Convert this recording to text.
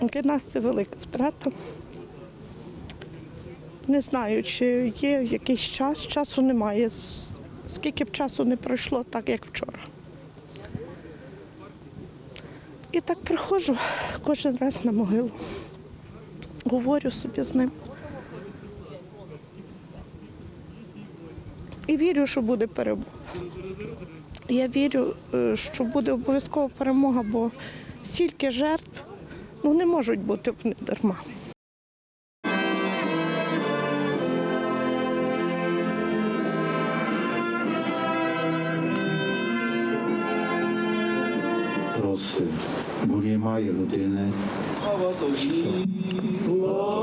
Для нас це велика втрата. Не знаю, чи є якийсь час, часу немає. Скільки б часу не пройшло, так як вчора. І так приходжу кожен раз на могилу. Говорю собі з ним. І вірю, що буде перемога. Я вірю, е, що буде обов'язково перемога, бо стільки жертв ну, не можуть бути вони дарма. Просто, бо немає людини. Слава